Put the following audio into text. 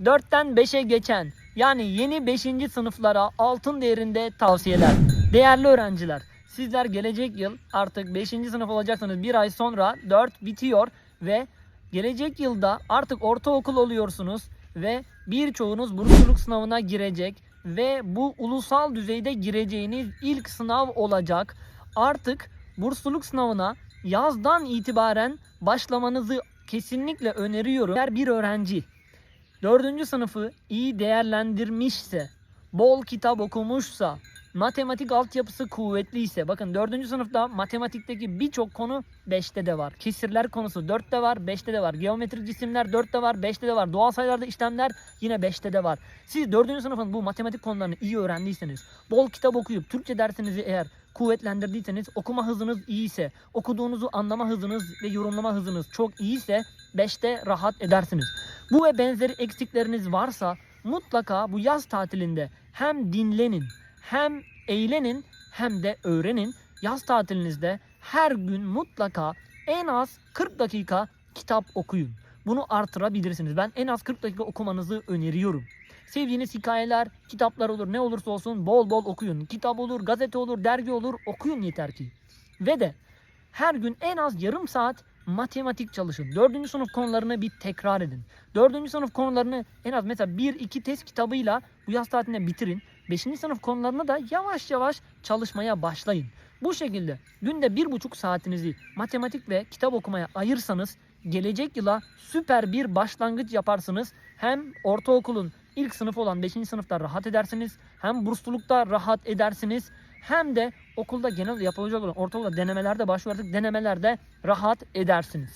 4'ten 5'e geçen yani yeni 5. sınıflara altın değerinde tavsiyeler. Değerli öğrenciler, sizler gelecek yıl artık 5. sınıf olacaksınız. Bir ay sonra 4 bitiyor ve gelecek yılda artık ortaokul oluyorsunuz ve birçoğunuz bursluluk sınavına girecek ve bu ulusal düzeyde gireceğiniz ilk sınav olacak. Artık bursluluk sınavına yazdan itibaren başlamanızı kesinlikle öneriyorum. Eğer bir öğrenci 4. sınıfı iyi değerlendirmişse, bol kitap okumuşsa, matematik altyapısı kuvvetliyse, bakın 4. sınıfta matematikteki birçok konu 5'te de var. Kesirler konusu 4'te var, 5'te de var. Geometrik cisimler 4'te var, 5'te de var. Doğal sayılarda işlemler yine 5'te de var. Siz 4. sınıfın bu matematik konularını iyi öğrendiyseniz, bol kitap okuyup Türkçe dersinizi eğer kuvvetlendirdiyseniz, okuma hızınız iyiyse, okuduğunuzu anlama hızınız ve yorumlama hızınız çok iyiyse 5'te rahat edersiniz. Bu ve benzeri eksikleriniz varsa mutlaka bu yaz tatilinde hem dinlenin, hem eğlenin, hem de öğrenin. Yaz tatilinizde her gün mutlaka en az 40 dakika kitap okuyun. Bunu artırabilirsiniz. Ben en az 40 dakika okumanızı öneriyorum. Sevdiğiniz hikayeler, kitaplar olur ne olursa olsun bol bol okuyun. Kitap olur, gazete olur, dergi olur okuyun yeter ki. Ve de her gün en az yarım saat matematik çalışın. Dördüncü sınıf konularını bir tekrar edin. Dördüncü sınıf konularını en az mesela bir iki test kitabıyla bu yaz tatilinde bitirin. Beşinci sınıf konularını da yavaş yavaş çalışmaya başlayın. Bu şekilde günde bir buçuk saatinizi matematik ve kitap okumaya ayırsanız gelecek yıla süper bir başlangıç yaparsınız. Hem ortaokulun ilk sınıfı olan 5. sınıfta rahat edersiniz. Hem burslulukta rahat edersiniz. Hem de okulda genel yapılacak olan ortaokulda denemelerde başvurduk denemelerde rahat edersiniz.